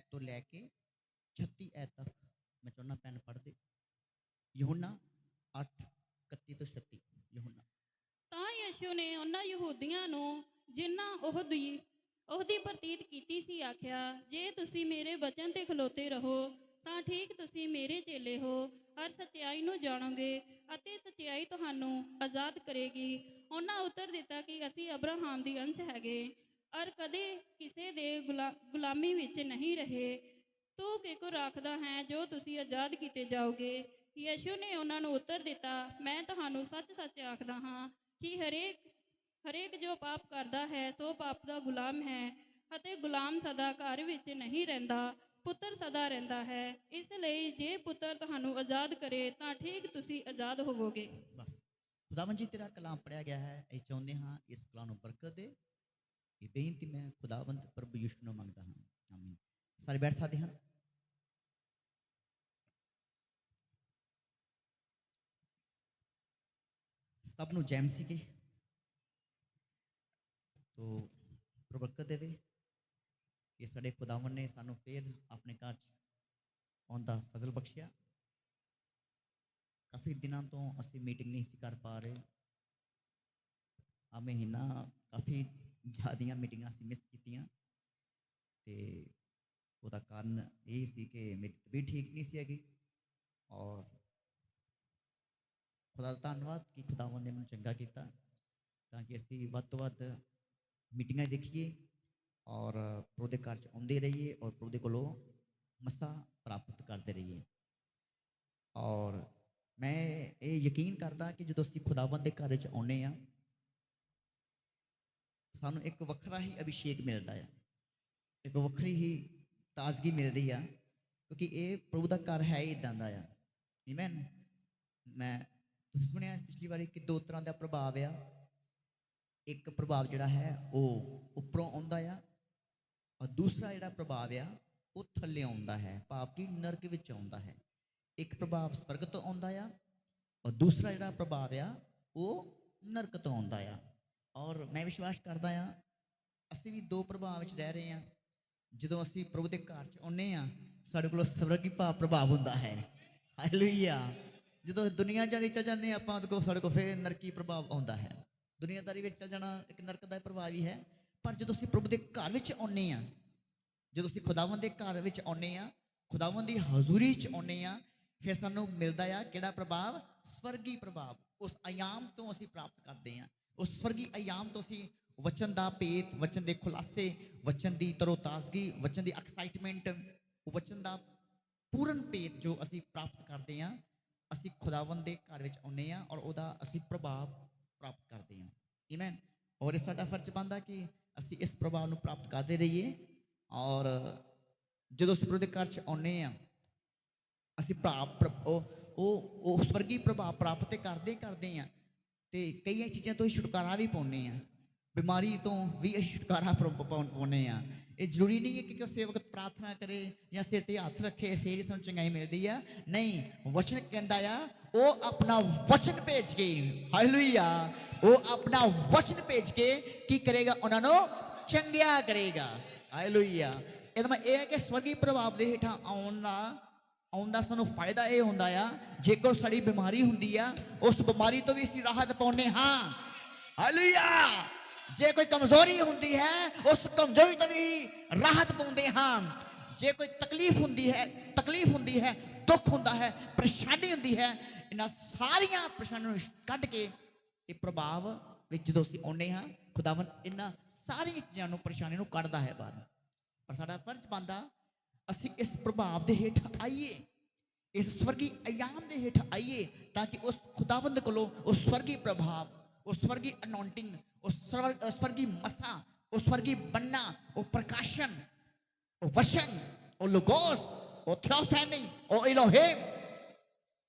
ਐਤ ਤੋਂ ਲੈ ਕੇ 36 ਐਤ ਤੱਕ ਮੈਂ ਚਾਹੁੰਦਾ ਪੈਨ ਪੜ੍ਹਦੇ ਯਹੋਨਾ 8 31 ਤੋਂ 36 ਯਹੋਨਾ। ਤਾਂ ਯਿਸੂ ਨੇ ਉਹਨਾਂ ਯਹੂਦੀਆਂ ਨੂੰ ਜਿਨ੍ਹਾਂ ਉਹ ਦੀ ਉਹਦੀ ਪ੍ਰਤੀਤ ਕੀਤੀ ਸੀ ਆਖਿਆ, ਜੇ ਤੁਸੀਂ ਮੇਰੇ ਬਚਨ ਤੇ ਖਲੋਤੇ ਰਹੋ, ਤਾਂ ਠੀਕ ਤੁਸੀਂ ਮੇਰੇ ਚੇਲੇ ਹੋ, ਹਰ ਸਚਾਈ ਨੂੰ ਜਾਣੋਗੇ ਅਤੇ ਸਚਾਈ ਤੁਹਾਨੂੰ ਆਜ਼ਾਦ ਕਰੇਗੀ। ਉਹਨਾਂ ਉੱਤਰ ਦਿੱਤਾ ਕਿ ਅਸੀਂ ਅਬਰਾਹਾਮ ਦੀ ਅੰਸ਼ ਹੈਗੇ। ਔਰ ਕਦੇ ਕਿਸੇ ਦੇ ਗੁਲਾਮੀ ਵਿੱਚ ਨਹੀਂ ਰਹੇ। ਤੂੰ ਕਿਕੋ ਰੱਖਦਾ ਹੈ, ਜੋ ਤੁਸੀਂ ਆਜ਼ਾਦ ਕੀਤੇ ਜਾਓਗੇ? ਯਿਸੂ ਨੇ ਉਹਨਾਂ ਨੂੰ ਉੱਤਰ ਦਿੱਤਾ, ਮੈਂ ਤੁਹਾਨੂੰ ਸੱਚ-ਸੱਚ ਆਖਦਾ ਹਾਂ ਕਿ ਹਰੇਕ ਹਰੇਕ ਜੋ ਪਾਪ ਕਰਦਾ ਹੈ, ਸੋ ਪਾਪ ਦਾ ਗੁਲਾਮ ਹੈ ਅਤੇ ਗੁਲਾਮ ਸਦਾ ਘਰ ਵਿੱਚ ਨਹੀਂ ਰਹਿੰਦਾ, ਪੁੱਤਰ ਸਦਾ ਰਹਿੰਦਾ ਹੈ। ਇਸ ਲਈ ਜੇ ਪੁੱਤਰ ਤੁਹਾਨੂੰ ਆਜ਼ਾਦ ਕਰੇ, ਤਾਂ ਠੀਕ ਤੁਸੀਂ ਆਜ਼ਾਦ ਹੋਵੋਗੇ। ਬਸ। ਖੁਦਾਵੰਦ ਜੀ, ਤੇਰਾ ਕਲਾਮ ਪੜਿਆ ਗਿਆ ਹੈ। ਅਸੀਂ ਚਾਹੁੰਦੇ ਹਾਂ ਇਸ ਕਲਾਮ ਨੂੰ ਬਰਕਤ ਦੇ। ਇਹ ਬੇਨਤੀ ਮੈਂ ਖੁਦਾਵੰਦ ਪ੍ਰਭੂ ਯਿਸੂ ਨੂੰ ਮੰਗਦਾ ਹਾਂ। ਆਮੀਨ। ਸਾਰੇ ਬੈਠ ਸਕਦੇ ਹਨ? ਸਭ ਨੂੰ ਜੈਮ ਸੀਗੇ। ਤੋ ਪ੍ਰਭੂ ਦੇਵੇ ਕਿ ਸਾਡੇ ਖੁਦਾਵੰਦ ਨੇ ਸਾਨੂੰ ਫੇਰ ਆਪਣੇ ਘਰ ਚ ਆਉਣ ਦਾ ਫਜ਼ਲ ਬਖਸ਼ਿਆ। ਕਾਫੀ ਦਿਨਾਂ ਤੋਂ ਅਸੀਂ ਮੀਟਿੰਗ ਨਹੀਂ ਸੀ ਕਰ ਪਾ ਰਹੇ। ਆ ਮਹੀਨਾ ਕਾਫੀ ਜ਼ਿਆਦੀਆਂ ਮੀਟਿੰਗਾਂ ਅਸੀਂ ਮਿਸ ਕੀਤੀਆਂ ਤੇ ਉਹਦਾ ਕਾਰਨ ਇਹ ਸੀ ਕਿ ਮੇਰੀ ਤਬੀਅਤ ਠੀਕ ਨਹੀਂ ਸੀ ਹੈਗੀ ਔਰ ਖੁਦਾ ਦਾ ਧੰਨਵਾਦ ਕਿ ਖੁਦਾਵੰਦ ਨੇ ਮੈਨੂੰ ਚੰਗਾ ਕੀਤਾ ਤਾਂ ਕਿ ਅਸੀਂ ਵੱਧ ਤੋਂ ਵੱਧ ਮੀਟਿੰਗਾਂ ਦੇਖੀਏ ਔਰ ਪ੍ਰਭੂ ਦੇ ਘਰ ਚ ਆਉਂਦੇ ਰਹੀਏ ਔਰ ਪ੍ਰਭੂ ਦੇ ਕੋਲੋਂ ਮਸਾ ਪ੍ਰਾਪਤ ਕਰਦੇ ਰਹੀਏ ਔਰ ਮੈਂ ਇਹ ਯਕੀਨ ਕਰਦਾ ਕਿ ਜਦੋਂ ਅਸੀਂ ਖੁਦਾਵੰਦ ਦੇ ਘਰ ਵਿੱਚ ਆਉਨੇ ਆ ਸਾਨੂੰ ਇੱਕ ਵੱਖਰਾ ਹੀ ਅਭਿਸ਼ੇਕ ਮਿਲਦਾ ਆ। ਇੱਕ ਵੱਖਰੀ ਹੀ ਤਾਜ਼ਗੀ ਮਿਲਦੀ ਆ, ਕਿਉਂਕਿ ਇਹ ਪ੍ਰਭੂ ਦਾ ਘਰ ਹੈ ਹੀ ਇਦਾਂ ਦਾ ਆ। ਆਮੇਨ ਮੈਂ ਤੁਸੀਂ ਸੁਣਿਆ ਪਿਛਲੀ ਵਾਰੀ ਕਿ ਦੋ ਤਰ੍ਹਾਂ ਦਾ ਪ੍ਰਭਾਵ ਆ। ਇੱਕ ਪ੍ਰਭਾਵ ਜਿਹੜਾ ਹੈ, ਉਹ ਉੱਪਰੋਂ ਆਉਂਦਾ ਆ ਔਰ ਦੂਸਰਾ ਜਿਹੜਾ ਪ੍ਰਭਾਵ ਆ, ਉਹ ਥੱਲੇ ਆਉਂਦਾ ਹੈ। ਭਾਵ ਕਿ ਨਰਕ ਵਿੱਚ ਆਉਂਦਾ ਹੈ। ਇੱਕ ਪ੍ਰਭਾਵ ਸਵਰਗ ਤੋਂ ਆਉਂਦਾ ਆ ਔਰ ਦੂਸਰਾ ਜਿਹੜਾ ਪ੍ਰਭਾਵ ਆ, ਉਹ ਨਰਕ ਤੋਂ ਆਉਂਦਾ ਆ। ਔਰ ਮੈਂ ਵਿਸ਼ਵਾਸ ਕਰਦਾ ਆ ਅਸੀਂ ਵੀ ਦੋ ਪ੍ਰਭਾਵ ਵਿੱਚ ਰਹਿ ਰਹੇ ਆ ਜਦੋਂ ਅਸੀਂ ਪ੍ਰਭੂ ਦੇ ਘਰ ਚ ਆਉਂਦੇ ਆ ਸਾਡੇ ਕੋਲ ਸਵਰਗੀ ਭਾਵ ਪ੍ਰਭਾਵ ਹੁੰਦਾ ਹੈ। ਹਾਲੇਲੂਇਆ ਜਦੋਂ ਦੁਨੀਆ ਜਾਰੀ ਚ ਜਾਂਦੇ ਹਾਂ, ਆਪਾਂ ਉਹਦੇ ਕੋਲ, ਸਾਡੇ ਕੋਲ ਫਿਰ ਨਰਕੀ ਪ੍ਰਭਾਵ ਆਉਂਦਾ ਹੈ। ਦੁਨੀਆਦਾਰੀ ਵਿੱਚ ਚੱਲ ਜਾਣਾ ਇੱਕ ਨਰਕ ਦਾ ਪ੍ਰਭਾਵ ਹੀ ਹੈ। ਪਰ ਜਦੋਂ ਅਸੀਂ ਪ੍ਰਭੂ ਦੇ ਘਰ ਵਿੱਚ ਆਉਂਦੇ ਆ ਜਦੋਂ ਅਸੀਂ ਖੁਦਾਵੰਦ ਦੇ ਘਰ ਵਿੱਚ ਆਉਂਦੇ ਆ ਖੁਦਾਵੰਦ ਦੀ ਹਜ਼ੂਰੀ ਚ ਆਉਂਦੇ ਆ ਫਿਰ ਸਾਨੂੰ ਮਿਲਦਾ ਆ ਕਿਹੜਾ ਪ੍ਰਭਾਵ? ਸਵਰਗੀ ਪ੍ਰਭਾਵ। ਉਸ ਆਯਾਮ ਤੋਂ ਅਸੀਂ ਪ੍ਰਾਪਤ ਕਰਦੇ ਆ ਉਸ ਸਵਰਗੀ ਆਯਾਮ ਤੋਂ ਅਸੀਂ ਵਚਨ ਦਾ ਭੇਤ, ਵਚਨ ਦੇ ਖੁਲਾਸੇ, ਵਚਨ ਦੀ ਤਰੋਤਾਜ਼ਗੀ ਵਚਨ ਦੀ ਐਕਸਾਈਟਮੈਂਟ ਵਚਨ ਦਾ ਪੂਰਨ ਭੇਤ ਜੋ ਅਸੀਂ ਪ੍ਰਾਪਤ ਕਰਦੇ ਹਾਂ, ਅਸੀਂ ਖੁਦਾਵੰਦ ਦੇ ਘਰ ਵਿੱਚ ਆਉਂਦੇ ਆ ਔਰ ਉਹਦਾ ਅਸੀਂ ਪ੍ਰਭਾਵ ਪ੍ਰਾਪਤ ਕਰਦੇ ਆ ਆਮੇਨ ਔਰ ਇਹ ਸਾਡਾ ਫਰਜ਼ ਬਣਦਾ ਕਿ ਅਸੀਂ ਇਸ ਪ੍ਰਭਾਵ ਨੂੰ ਪ੍ਰਾਪਤ ਕਰਦੇ ਰਹੀਏ ਔਰ ਜਦੋਂ ਅਸੀਂ ਪ੍ਰਭੂ ਦੇ ਘਰ ਚ ਆਉਂਦੇ ਆ ਅਸੀਂ ਪ੍ਰਾਪ ਉਹ ਉਹ ਉਹ ਸਵਰਗੀ ਪ੍ਰਭਾਵ ਪ੍ਰਾਪਤ ਤੇ ਕਰਦੇ ਕਰਦੇ ਆ ਤੇ ਕਈਆਂ ਚੀਜ਼ਾਂ ਤੋਂ ਹੀ ਛੁਟਕਾਰਾ ਵੀ ਪਾਉਂਦੇ ਆ ਬਿਮਾਰੀ ਤੋਂ ਵੀ ਅਸੀਂ ਛੁਟਕਾਰਾ ਪਾਉਂਦੇ ਆ ਇਹ ਜ਼ਰੂਰੀ ਨਹੀਂ ਹੈ ਕਿ ਕੋਈ ਸੇਵਕ ਪ੍ਰਾਰਥਨਾ ਕਰੇ ਜਾਂ ਸਿਰ ਤੇ ਹੱਥ ਰੱਖੇ, ਫੇਰ ਹੀ ਸਾਨੂੰ ਚੰਗਾਈ ਮਿਲਦੀ ਆ। ਨਹੀਂ, ਵਚਨ ਕਹਿੰਦਾ ਆ, ਉਹ ਆਪਣਾ ਵਚਨ ਭੇਜ ਕੇ, ਹਾਲੇਲੂਇਆ, ਉਹ ਆਪਣਾ ਵਚਨ ਭੇਜ ਕੇ ਕੀ ਕਰੇਗਾ? ਉਹਨਾਂ ਨੂੰ ਚੰਗਿਆ ਕਰੇਗਾ। ਹਾਲੇਲੂਇਆ। ਇਹਦਾ ਮਤਲਬ ਇਹ ਹੈ ਕਿ ਸਵਰਗੀ ਪ੍ਰਭਾਵ ਦੇ ਹੇਠਾਂ ਆਉਣ ਦਾ ਆਉਣ ਦਾ ਸਾਨੂੰ ਫਾਇਦਾ ਇਹ ਹੁੰਦਾ ਆ, ਜੇਕਰ ਸਾਡੀ ਬਿਮਾਰੀ ਹੁੰਦੀ ਆ, ਉਸ ਬਿਮਾਰੀ ਤੋਂ ਵੀ ਅਸੀਂ ਰਾਹਤ ਪਾਉਂਦੇ ਹਾਂ। ਹਾਲੇਲੂਇਆ! ਜੇ ਕੋਈ ਕਮਜ਼ੋਰੀ ਹੁੰਦੀ ਹੈ, ਉਸ ਕਮਜ਼ੋਰੀ ਤੋਂ ਵੀ ਰਾਹਤ ਪਾਉਂਦੇ ਹਾਂ। ਜੇ ਕੋਈ ਤਕਲੀਫ ਹੁੰਦੀ ਹੈ, ਤਕਲੀਫ ਹੁੰਦੀ ਹੈ, ਦੁੱਖ ਹੁੰਦਾ ਹੈ, ਪਰੇਸ਼ਾਨੀ ਹੁੰਦੀ ਹੈ, ਇਹਨਾਂ ਸਾਰੀਆਂ ਪਰੇਸ਼ਾਨੀਆਂ ਨੂੰ ਕੱਢ ਕੇ ਇਹ ਪ੍ਰਭਾਵ ਵਿੱਚ ਜਦੋਂ ਅਸੀਂ ਆਉਂਦੇ ਹਾਂ ਖੁਦਾਵੰ ਇਹਨਾਂ ਸਾਰੀਆਂ ਚੀਜ਼ਾਂ ਨੂੰ ਪਰੇਸ਼ਾਨੀ ਨੂੰ ਕੱਢਦਾ ਹੈ ਬਾਹਰ। ਪਰ ਸਾਡਾ ਫਰਜ਼ ਬਣਦਾ ਅਸੀਂ ਇਸ ਪ੍ਰਭਾਵ ਦੇ ਹੇਠ ਆਈਏ, ਇਸ ਸਵਰਗੀ ਅਯਾਮ ਦੇ ਹੇਠ ਆਈਏ, ਤਾਂ ਕਿ ਉਸ ਖੁਦਾਵੰਦ ਕੋਲੋਂ ਉਸ ਸਵਰਗੀ ਪ੍ਰਭਾਵ, ਉਸ ਸਵਰਗੀ ਅਨੌਂਟਿੰਗ ਉਸ ਸਵਰਗੀ ਮਸਾ, ਉਸ ਸਵਰਗੀ ਬੰਨਾ, ਉਹ ਪ੍ਰਕਾਸ਼ਨ, ਉਹ ਵਸ਼ਨ ਉਹ ਲੋਗੋਸ, ਉਹ ਥਿਓਫੈਨੀ ਉਹ ਇਲੋਹਿਮ।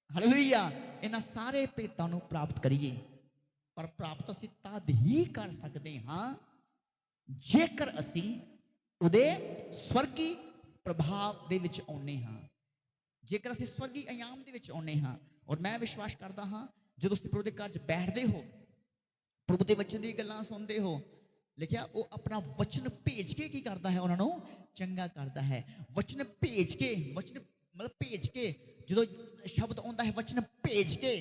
ਹਾਲੇਲੂਇਆ ਇਹਨਾਂ ਸਾਰੇ ਭੇਤਾਂ ਨੂੰ ਪ੍ਰਾਪਤ ਕਰੀਏ। ਪਰ ਪ੍ਰਾਪਤ ਅਸੀਂ ਤਦ ਹੀ ਕਰ ਸਕਦੇ ਹਾਂ ਜੇਕਰ ਅਸੀਂ ਉਹਦੇ ਸਵਰਗੀ ਪ੍ਰਭਾਵ ਦੇ ਵਿੱਚ ਆਉਨੇ ਹਾਂ। ਜੇਕਰ ਅਸੀਂ ਸਵਰਗੀ ਆਯਾਮ ਦੇ ਵਿੱਚ ਆਉਨੇ ਹਾਂ ਔਰ ਮੈਂ ਵਿਸ਼ਵਾਸ ਕਰਦਾ ਹਾਂ, ਜਦੋਂ ਤੁਸੀਂ ਪ੍ਰਭੂ ਦੇ ਘਰ 'ਚ ਬੈਠਦੇ ਹੋ, ਪ੍ਰਭੂ ਦੇ ਵਚਨ ਦੀ ਗੱਲਾਂ ਸੁਣਦੇ ਹੋ, ਲਿਖਿਆ ਉਹ ਆਪਣਾ ਵਚਨ ਭੇਜ ਕੇ ਕੀ ਕਰਦਾ ਹੈ? ਉਹਨਾਂ ਨੂੰ ਚੰਗਾ ਕਰਦਾ ਹੈ। ਵਚਨ ਭੇਜ ਕੇ, ਵਚਨ ਮਤਲਬ ਭੇਜ ਕੇ, ਜਦੋਂ ਸ਼ਬਦ ਆਉਂਦਾ ਹੈ ਵਚਨ ਭੇਜ ਕੇ,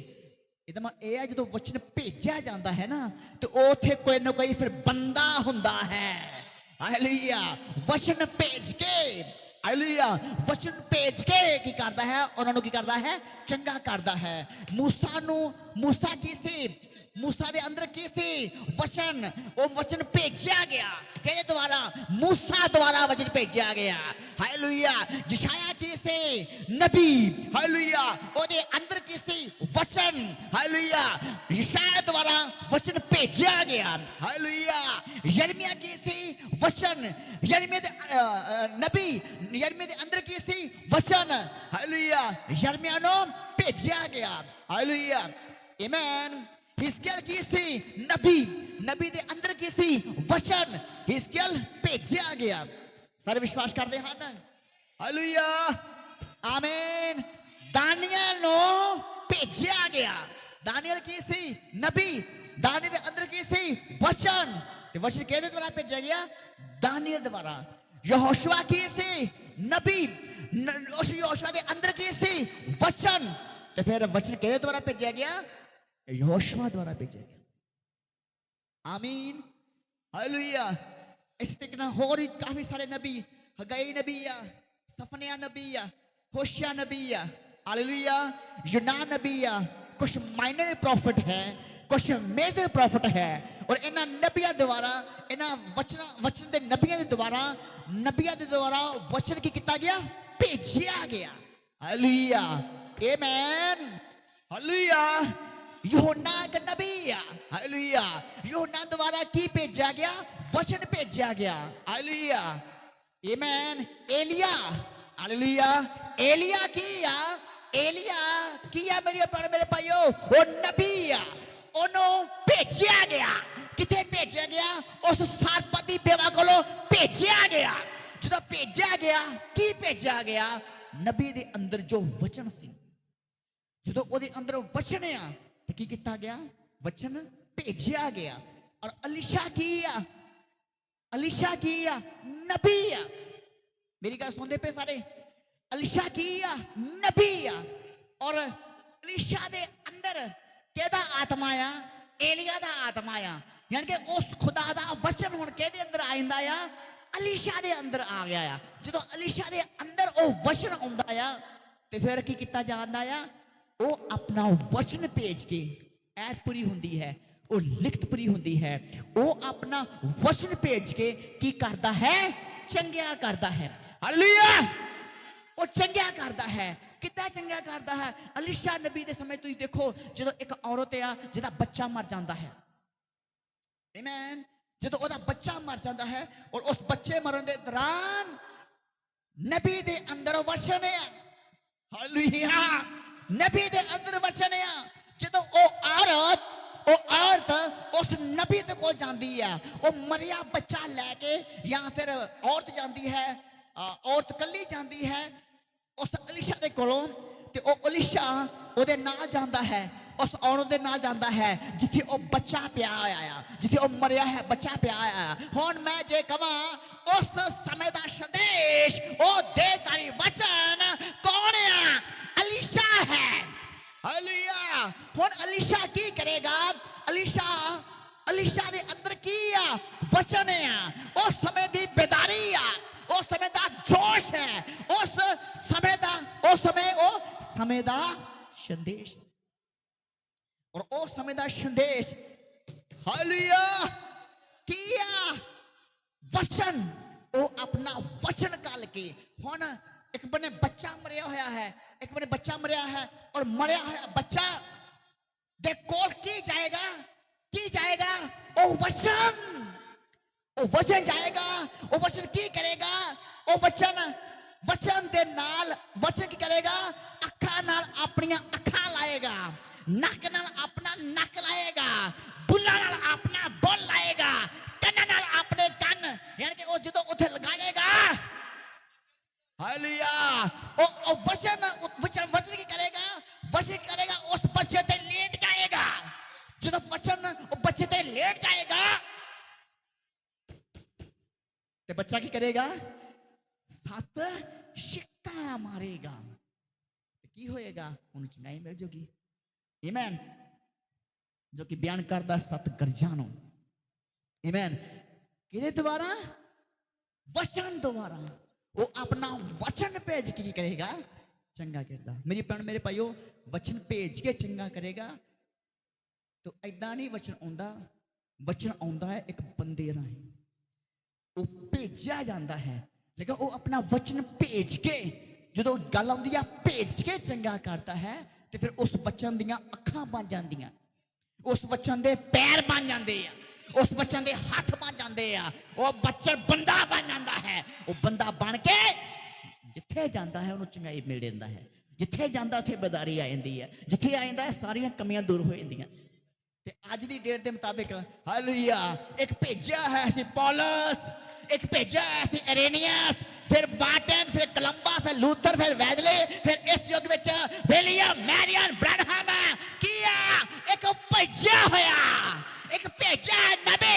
ਇਹਦਾ ਮਤਲਬ ਇਹ ਹੈ ਜਦੋਂ ਵਚਨ ਭੇਜਿਆ ਜਾਂਦਾ ਹੈ ਨਾ, ਤੇ ਉਥੇ ਕੋਈ ਨਾ ਕੋਈ ਫਿਰ ਬੰਦਾ ਹੁੰਦਾ ਹੈ। ਹਾਲੇਲੂਇਆ ਵਚਨ ਭੇਜ ਕੇ ਹਾਲੇਲੂਇਆ ਵਚਨ ਭੇਜ ਕੇ ਕੀ ਕਰਦਾ ਹੈ ਉਹਨਾਂ ਨੂੰ ਕੀ ਕਰਦਾ ਹੈ ਚੰਗਾ ਕਰਦਾ ਹੈ ਮੂਸਾ ਨੂੰ ਮੂਸਾ ਕੀ ਸੀ ਮੂਸਾ ਦੇ ਅੰਦਰ ਕੀ ਸੀ ਵਚਨ ਉਹ ਵਚਨ ਭੇਜਿਆ ਗਿਆ ਕਿਹਦੇ ਦੁਆਰਾ ਮੂਸਾ ਦੁਆਰਾ ਵਚਨ ਭੇਜਿਆ ਗਿਆ ਹਾਲੇਲੂਇਆ ਜਿਸ਼ਾਇਆ ਕੀ ਸੀ ਨਬੀ ਹਾਲੇਲੂਇਆ ਉਹਦੇ ਅੰਦਰ ਕੀ ਸੀ ਵਚਨ ਹਾਲੇਲੂਇਆ ਯਸ਼ਾਇਆ ਦੁਆਰਾ ਵਚਨ ਭੇਜਿਆ ਗਿਆ ਹਾਲੇਲੂਇਆ ਯਰਮੀਆ ਕੀ ਸੀ ਵਚਨ ਯਰਮੀਆ ਦੇ ਅ, ਅ, ਨਬੀ ਯਰਮੀਆ ਦੇ ਅੰਦਰ ਕੀ ਸੀ ਵਚਨ ਹਾਲੇਲੂਇਆ ਯਰਮੀਆ ਨੂੰ ਦੇ ਅੰਦਰ ਕੀ ਸੀ ਵਚਨ ਹਿਸਕੀਅਲ ਭੇਜਿਆ ਗਿਆ ਸਾਰੇ ਵਿਸ਼ਵਾਸ ਕਰਦੇ ਹਨ ਹਾਲੇਲੂਇਆ ਆਮੇਨ ਦਾਨੀਅਲ ਨੂੰ ਭੇਜਿਆ ਗਿਆ ਦਾਨੀਅਲ ਕੀ ਸੀ ਨਬੀ ਦਾਨੀਅਲ ਦੇ ਅੰਦਰ ਕੀ ਸੀ ਵਚਨ ਤੇ ਵਚਨ ਕਿਹਦੇ ਦੁਆਰਾ ਭੇਜਿਆ ਗਿਆ ਦਾਨੀਅਲ ਦੁਆਰਾ ਯਹੋਸ਼ੂਆ ਕੀ ਸੀ ਨਬੀ ਨ- ਉਸ ਯਹੋਸ਼ੂਆ ਦੇ ਅੰਦਰ ਕੀ ਸੀ ਵਚਨ ਤੇ ਫਿਰ ਵਚਨ ਕਿਹਦੇ ਦੁਆਰਾ ਭੇਜਿਆ ਗਿਆ ਯਹੋਸ਼ੂਆ ਦੁਆਰਾ ਭੇਜਿਆ ਗਿਆ ਆਮੀਨ ਹਾਲੇਲੂਇਆ ਇਸ ਤਰੀਕੇ ਨਾਲ ਹੋਰ ਵੀ ਕਾਫੀ ਸਾਰੇ ਨਬੀ ਹਗਾਈ ਨਬੀ ਆ ਸਫਨਿਆ ਨਬੀ ਆ ਹੋਸ਼ਿਆ ਨਬੀ ਆ ਹਾਲੇਲੂਇਆ ਕੁਝ ਮੇਜਰ ਪ੍ਰੋਫਿਟ ਹੈ। ਔਰ ਇਹਨਾਂ ਨਬੀਆਂ ਦੁਆਰਾ, ਇਹਨਾਂ ਵਚਨ ਵਚਨ ਦੇ ਨਬੀਆਂ ਦੇ ਦੁਆਰਾ, ਨਬੀਆਂ ਦੇ ਦੁਆਰਾ ਵਚਨ ਕੀ ਕੀਤਾ ਗਿਆ? ਭੇਜਿਆ ਗਿਆ। ਹਾਲੇਲੂਇਆ। Amen hallelujah. ਯੋਹਨਾ ਇੱਕ ਨਬੀ ਹਾਲੇਲੂਇਆ। ਯੋਹਨਾ ਦੁਆਰਾ ਕੀ ਭੇਜਿਆ ਗਿਆ? ਵਚਨ ਭੇਜਿਆ ਗਿਆ। ਹਾਲੇਲੂਇਆ। ਆਮੇਨ ਏਲੀਆ ਹਾਲੇਲੂਇਆ। ਏਲੀਆ ਕੀ ਆ? ਏਲੀਆ ਕੀ ਆ ਮੇਰੇ ਪਰ ਮੇਰੇ ਭਾਈਓ? ਉਹ ਨਬੀ ਆ ਉਹਨੂੰ ਭੇਜਿਆ ਗਿਆ ਕਿੱਥੇ ਭੇਜਿਆ ਗਿਆ ਉਸ ਸਰਪਤੀ ਬੇਵਾ ਕੋਲੋਂ ਭੇਜਿਆ ਗਿਆ ਜਦੋਂ ਭੇਜਿਆ ਗਿਆ ਕੀ ਭੇਜਿਆ ਗਿਆ ਨਬੀ ਦੇ ਅੰਦਰ ਜੋ ਵਚਨ ਸੀ ਜਦੋਂ ਉਹਦੇ ਅੰਦਰ ਵਚਨ ਆ ਤੇ ਕੀ ਕੀਤਾ ਗਿਆ ਵਚਨ ਭੇਜਿਆ ਗਿਆ ਔਰ ਅਲੀਸ਼ਾ ਕੀ ਆ ਅਲੀਸ਼ਾ ਕੀ ਆ ਨਬੀ ਆ ਮੇਰੀ ਗੱਲ ਸੁਣਦੇ ਪਏ ਸਾਰੇ ਅਲੀਸ਼ਾ ਕੀ ਆ ਨਬੀ ਆ ਔਰ ਅਲੀਸ਼ਾ ਦੇ ਅੰਦਰ ਕਿਹਦਾ ਆਤਮਾ ਆ? ਏਲੀਆ ਦਾ ਆਤਮਾ ਆ। ਯਾਨੀ ਕਿ ਉਸ ਖੁਦਾ ਦਾ ਵਚਨ ਹੁਣ ਕਿਹਦੇ ਅੰਦਰ ਆ ਜਾਂਦਾ ਆ? ਅਲੀਸ਼ਾ ਦੇ ਅੰਦਰ ਆ ਗਿਆ ਆ। ਜਦੋਂ ਅਲੀਸ਼ਾ ਦੇ ਅੰਦਰ ਉਹ ਵਚਨ ਆਉਂਦਾ ਆ ਤੇ ਫਿਰ ਕੀ ਕੀਤਾ ਜਾਂਦਾ ਆ? ਉਹ ਆਪਣਾ ਵਚਨ ਭੇਜ ਕੇ ਐਤ ਪੂਰੀ ਹੁੰਦੀ ਹੈ ਉਹ ਲਿਖਤ ਪੂਰੀ ਹੁੰਦੀ ਹੈ। ਉਹ ਆਪਣਾ ਵਚਨ ਭੇਜ ਕੇ ਕੀ ਕਰਦਾ ਹੈ? ਚੰਗਿਆ ਕਰਦਾ ਹੈ। ਹਾਲੇਲੂਇਆ ਉਹ ਚੰਗਿਆ ਕਰਦਾ ਹੈ। ਕਿੱਦਾਂ ਚੰਗਾ ਕਰਦਾ ਹੈ? ਅਲੀਸ਼ਾ ਨਬੀ ਦੇ ਸਮੇਂ ਤੁਸੀਂ ਦੇਖੋ, ਜਦੋਂ ਇੱਕ ਔਰਤ ਆ, ਜਿਹਦਾ ਬੱਚਾ ਮਰ ਜਾਂਦਾ ਹੈ। ਆਮੇਨ ਜਦੋਂ ਉਹਦਾ ਬੱਚਾ ਮਰ ਜਾਂਦਾ ਹੈ ਔਰ ਉਸ ਬੱਚੇ ਮਰਨ ਦੇ ਦੌਰਾਨ ਨਬੀ ਦੇ ਅੰਦਰ ਵਸਣ ਆ। ਹਾਲੇਲੂਇਆ ਨਬੀ ਦੇ ਅੰਦਰ ਵਚਨ ਆ। ਜਦੋਂ ਉਹ ਔਰਤ ਉਹ ਔਰਤ ਉਸ ਨਬੀ ਦੇ ਕੋਲ ਜਾਂਦੀ ਆ, ਉਹ ਮਰਿਆ ਬੱਚਾ ਲੈ ਕੇ ਜਾਂ ਫਿਰ ਔਰਤ ਜਾਂਦੀ ਹੈ ਔਰਤ ਕੱਲੀ ਜਾਂਦੀ ਹੈ ਕੋਲੋਂ ਤੇ ਉਹ ਅਲੀਸ਼ਾ ਉਹਦੇ ਨਾਲ ਜਾਂਦਾ ਹੈ, ਉਸ ਔਰਤ ਦੇ ਨਾਲ ਜਾਂਦਾ ਹੈ, ਜਿੱਥੇ ਉਹ ਬੱਚਾ ਪਿਆ ਆ ਜਿੱਥੇ ਉਹ ਮਰਿਆ ਹੈ, ਬੱਚਾ ਪਿਆ ਆ ਹੁਣ ਮੈਂ ਜੇ ਕਵਾਂ, ਉਸ ਸਮੇਂ ਦਾ ਸੰਦੇਸ਼, ਉਹ ਦੇਕਾਰੀ ਵਚਨ ਕੌਣ ਆ? ਅਲੀਸ਼ਾ ਹੈ। ਹਾਲੇਲੂਇਆ। ਹੁਣ ਅਲੀਸ਼ਾ ਕੀ ਕਰੇਗਾ? ਅਲੀਸ਼ਾ ਅਲੀਸ਼ਾ ਦੇ ਅੰਦਰ ਕੀ ਆ? ਵਚਨ ਆ। ਉਸ ਸਮੇਂ ਦੀ ਬੇਦਾਰੀ ਆ। ਉਸ ਸਮੇਂ ਦਾ ਜੋਸ਼ ਹੈ ਉਸ ਸਮੇਂ ਦਾ ਉਸ ਸਮੇਂ ਉਹ ਸਮੇਂ ਦਾ ਸੰਦੇਸ਼ ਔਰ ਉਹ ਸਮੇਂ ਦਾ ਸੰਦੇਸ਼ ਹਾਲੇਲੂਇਆ ਕੀ ਆ ਵਚਨ ਉਹ ਆਪਣਾ ਵਚਨ ਕੱਲ ਕੇ ਹੁਣ ਇੱਕ ਬੰਨੇ ਬੱਚਾ ਮਰਿਆ ਹੋਇਆ ਹੈ ਇੱਕ ਬੰਨੇ ਬੱਚਾ ਮਰਿਆ ਹੈ ਔਰ ਮਰਿਆ ਹੋਇਆ ਬੱਚਾ ਦੇ ਕੋਲ ਕੀ ਜਾਏਗਾ ਕੀ ਜਾਏਗਾ ਉਹ ਵਚਨ ਉਹ ਵਚਨ ਜਾਏਗਾ, ਉਹ ਵਚਨ ਕੀ ਕਰੇਗਾ? ਉਹ ਵਚਨ ਵਚਨ ਦੇ ਨਾਲ ਵਚਨ ਕੀ ਕਰੇਗਾ? ਅੱਖਾਂ ਨਾਲ ਆਪਣੀਆਂ ਅੱਖਾਂ ਲਾਏਗਾ, ਨੱਕ ਨਾਲ ਆਪਣਾ ਨੱਕ ਲਾਏਗਾ, ਬੁੱਲਾਂ ਨਾਲ ਆਪਣਾ ਬੁੱਲ ਲਾਏਗਾ, ਕੰਨਾਂ ਨਾਲ ਆਪਣੇ ਕੰਨ, ਯਾਨੀ ਕਿ ਉਹ ਜਦੋਂ ਉੱਥੇ ਲਗਾਏਗਾ, ਹਾਲੇਲੂਇਆ, ਉਹ ਵਚਨ ਵਚਨ ਵਚਨ ਕੀ ਕਰੇਗਾ? ਵਚਨ ਕੀ ਕਰੇਗਾ? ਉਸ ਬੱਚੇ ਤੇ ਲੇਟ ਜਾਏਗਾ। ਜਦੋਂ ਵਚਨ, ਉਹ ਬੱਚੇ ਤੇ ਲੇਟ ਜਾਏਗਾ ਤੇ ਬੱਚਾ ਕੀ ਕਰੇਗਾ? ਸੱਤ ਛਿੱਕਾਂ ਮਾਰੇਗਾ। ਤੇ ਕੀ ਹੋਏਗਾ? ਉਹਨੂੰ ਚੰਗਾਈ ਮਿਲ ਜੂਗੀ। ਆਮੇਨ ਜੋ ਕਿ ਬਿਆਨ ਕਰਦਾ ਸਤ ਗਰਜਾਂ ਨੂੰ ਆਮੇਨ ਕਿਹਦੇ ਦੁਆਰਾ? ਵਚਨ ਦੁਆਰਾ। ਉਹ ਆਪਣਾ ਵਚਨ ਭੇਜ ਕੇ ਕੀ ਕਰੇਗਾ? ਚੰਗਾ ਕਰਦਾ। ਮੇਰੀ ਭੈਣ, ਮੇਰੇ ਭਾਈਓ, ਵਚਨ ਭੇਜ ਕੇ ਚੰਗਾ ਕਰੇਗਾ। ਤੋ ਐਦਾਂ ਨਹੀਂ ਵਚਨ ਆਉਂਦਾ। ਵਚਨ ਆਉਂਦਾ ਹੈ ਇੱਕ ਬੰਦੇ ਰਾਹੀਂ। ਉਹ ਭੇਜਿਆ ਜਾਂਦਾ ਹੈ। ਲੇਕਿਨ ਉਹ ਆਪਣਾ ਵਚਨ ਭੇਜ ਕੇ, ਜਦੋਂ ਗੱਲ ਆਉਂਦੀ ਆ ਭੇਜ ਕੇ ਚੰਗਾ ਕਰਦਾ ਹੈ, ਤੇ ਫਿਰ ਉਸ ਵਚਨ ਦੀਆਂ ਅੱਖਾਂ ਬਣ ਜਾਂਦੀਆਂ। ਉਸ ਵਚਨ ਦੇ ਪੈਰ ਬਣ ਜਾਂਦੇ ਆ। ਉਸ ਬੱਚਨ ਦੇ ਹੱਥ ਬਣ ਜਾਂਦੇ ਆ। ਉਹ ਬੱਚਾ ਬੰਦਾ ਬਣ ਜਾਂਦਾ ਹੈ। ਉਹ ਬੰਦਾ ਬਣ ਕੇ ਜਿੱਥੇ ਜਾਂਦਾ ਹੈ, ਉਹਨੂੰ ਚੰਗਾਈ ਮਿਲ ਜਾਂਦਾ ਹੈ। ਜਿੱਥੇ ਜਾਂਦਾ, ਉੱਥੇ ਬਦਾਰੀ ਆ ਜਾਂਦੀ ਹੈ। ਜਿੱਥੇ ਆ ਜਾਂਦਾ ਹੈ ਸਾਰੀਆਂ ਕਮੀਆਂ ਦੂਰ ਹੋ ਜਾਂਦੀਆਂ। ਤੇ ਅੱਜ ਦੀ ਡੇਟ ਦੇ ਮੁਤਾਬਿਕ ਹਾਲੇਲੂਇਆ ਇੱਕ ਭੇਜਿਆ ਹੈ ਅਸੀਂ ਪੌਲਸ। ਇੱਕ ਭੇਜਿਆ ਹੈ ਅਸੀਂ ਫਿਰ ਬਾਟਨ ਫਿਰ ਕਲੰਬਾ, ਫਿਰ ਲੂਥਰ, ਫਿਰ ਵੈਦਲੇ, ਫਿਰ ਇਸ ਯੁੱਗ ਵਿੱਚ ਵਿਲੀਅਮ, ਮੈਰੀਅਨ, ਬ੍ਰੈਡਹਮ, ਕੀ ਇੱਕ ਭੇਜਿਆ ਹੋਇਆ, ਇੱਕ ਭੇਜਿਆ ਨਬੀ,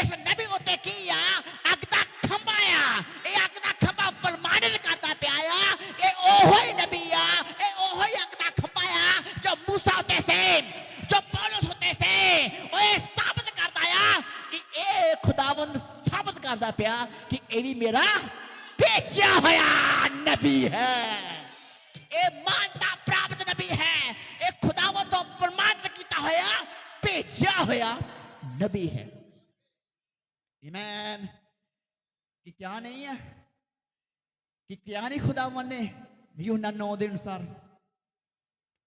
ਇਸ ਨਬੀ ਉੱਤੇ ਕੀ ਅੱਗ ਦਾ ਖੰਭਾ ਆ, ਇਹ ਅੱਗ ਦਾ ਖੰਭਾ ਪ੍ਰਮਾਣਿਤ ਕਰਦਾ ਪਿਆ ਆ, ਇਹ ਉਹੋ ਹੀ ਨਬੀ ਆ, ਇਹ ਉਹੋ ਹੀ ਅੱਗ ਦਾ ਖੰਭਾ ਆ ਜੋ ਮੂਸਾ ਉੱਤੇ ਸੀ ਸਾਬਤ ਪਿਆ ਕਿ ਇਹ ਵੀ ਮੇਰਾ ਭੇਜਿਆ ਹੋਇਆ ਨਬੀ ਹੈ ਇਹ ਮਾਨਤਾ ਪ੍ਰਾਪਤ ਨਬੀ ਹੈ ਇਹ ਖੁਦਾਵੰਦ ਤੋਂ ਪ੍ਰਮਾਣਿਤ ਕੀਤਾ ਹੋਇਆ ਭੇਜਿਆ ਹੋਇਆ ਨਬੀ ਹੈ ਆਮੇਨ ਕਿ ਕਿਆ ਨਹੀਂ ਹੈ ਕਿ ਕਿਆ ਨਹੀਂ ਖੁਦਾਵੰਦ ਨੇ ਯੂਹੰਨਾ 9 ਦੇ ਅਨੁਸਾਰ